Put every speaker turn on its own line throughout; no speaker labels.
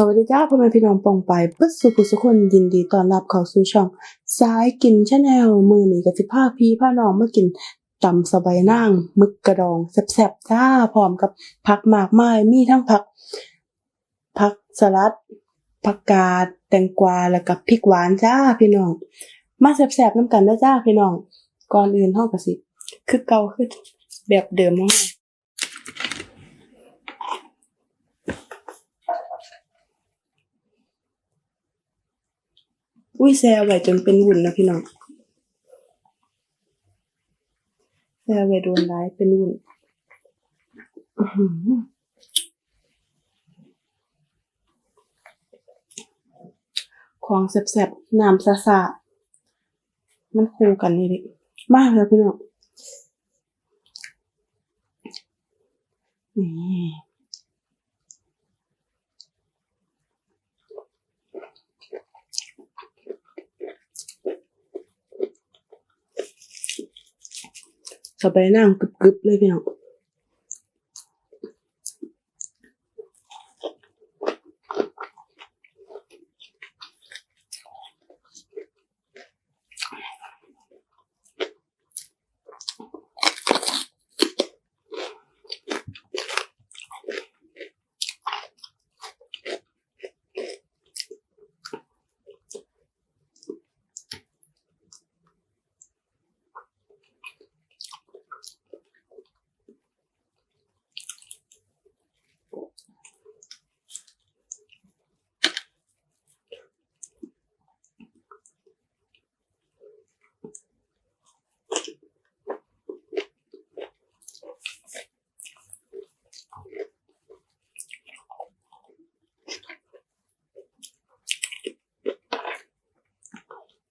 สวัสดีจ้าพ่อแม่พี่น้องปองไปเพื่อสุขสุขคนยินดีต้อนรับเข้าสู่ช่องสายกินชาแนลมือหนี้ก็สิพาพี่พาน้องมากินตำสบายนางมึกกระดองแซ่บๆจ้าพร้อมกับผักหมากไมายมีทั้งผักผักสลัดผักกาดแตงกวาแล้วก็พริกหวานจ้าพี่น้อง มาแซ่บๆน้ำกันเด้อจ้าพี่น้องก่อนอื่นเฮาก็สิคือเก่าคือแบบเดิมของเรา อุ้ยแซ่ไว้จนเป็นวุ่นนะพี่น้องแซ่ไว้โดนร้ายเป็นวุ่นของแซ่บๆน้ำซาซามันคู่กันนี่ดิมาเลยพี่น้องนี่ สบายนั่งกึบๆเลยพี่น้อง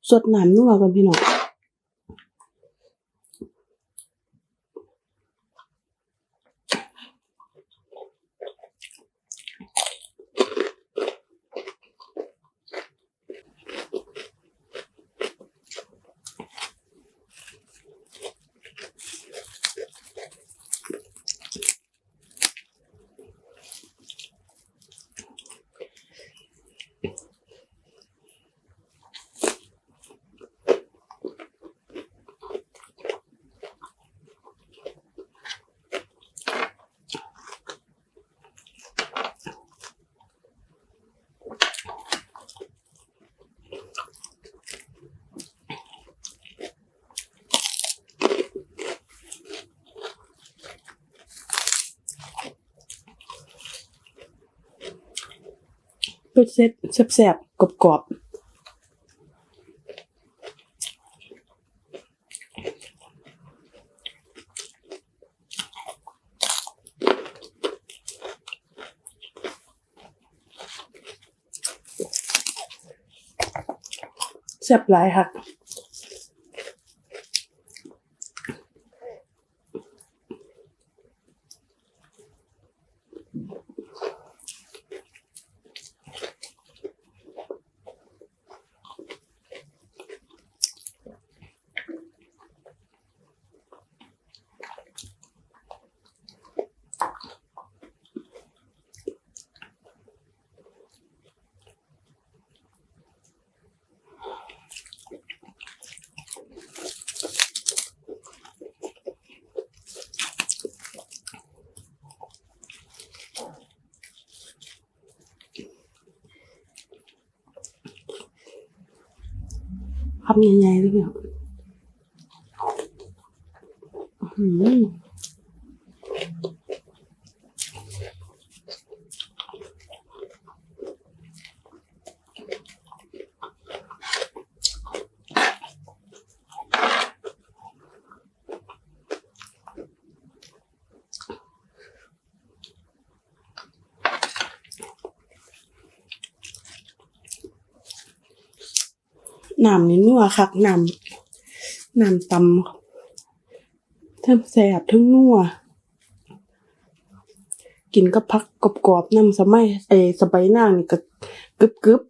สดน้ำนัวกันพี่น้อง เป็ดเซ็ตแซ่บๆกรอบๆแซ่บหลายค่ะ คำใหญ่ๆเลยเนี่ยอืม น้ำนี่นัวคักน้ำน้ำตำทั้งแสบทั้งนัวกินกับพักกรอบๆน้ำสมัยไอ้สบายนางนี่ก็กึบกึบ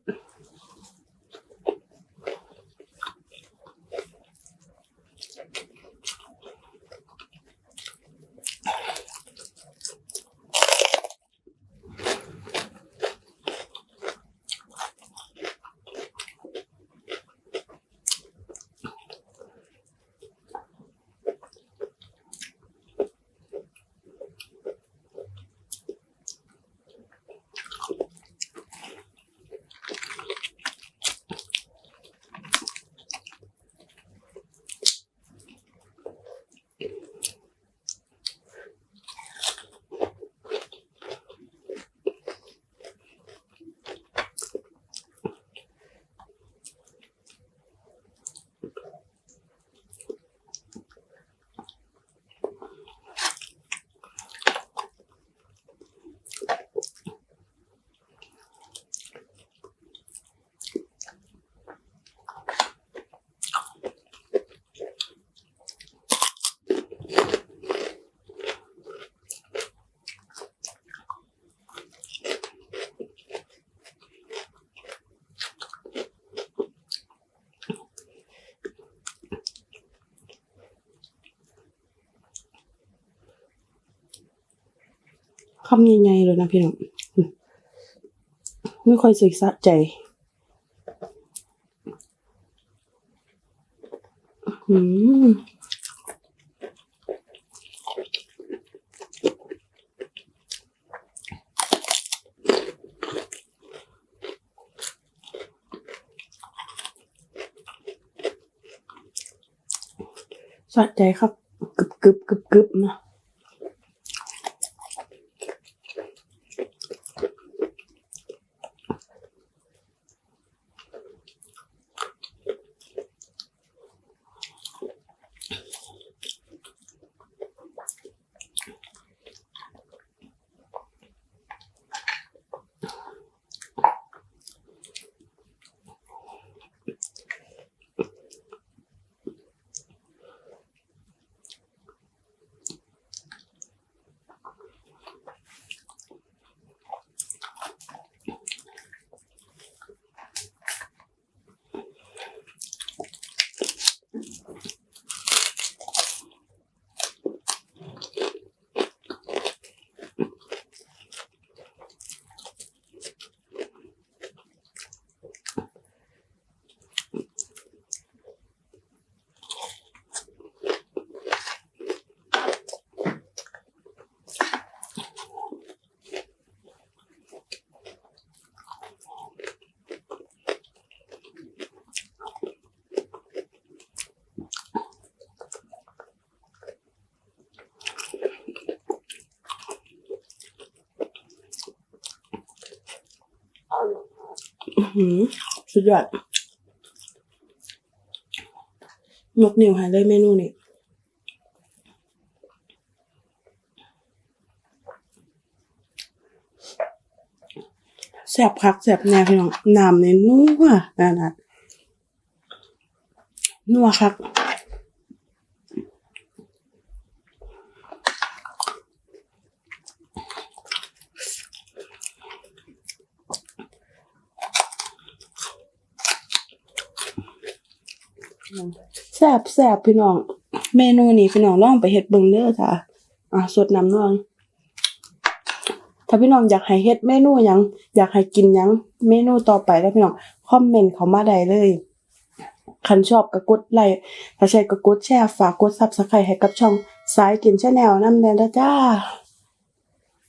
คำใหญ่ๆเลยนะพี่น้องไม่ค่อยสึกสะใจอืมสะใจครับกึบกึบกึบกึบนะ สุดยอดยกนิ้วให้เลยเมนูนี้แสบคักแสบแน่พี่น้องน้ำในนัวนะนะนัวคัก แซ่บแซ่บพี่น้อง เมนูนี้พี่น้องลองไปเฮ็ดเบิ่งเด้อจ้ะอะสดน้ำนวงถ้าพี่น้องอยากให้เฮ็ดเมนูยังอยากให้กินยังเมนูต่อไปแล้วพี่น้องคอมเมนต์เขามาได้เลยคันชอบก็กดไลค์ถ้าใช่ก็กดแชร์ฝากกด Subscribe ให้กับช่องสายกินชาแนลน้ำแน่เด้จ้า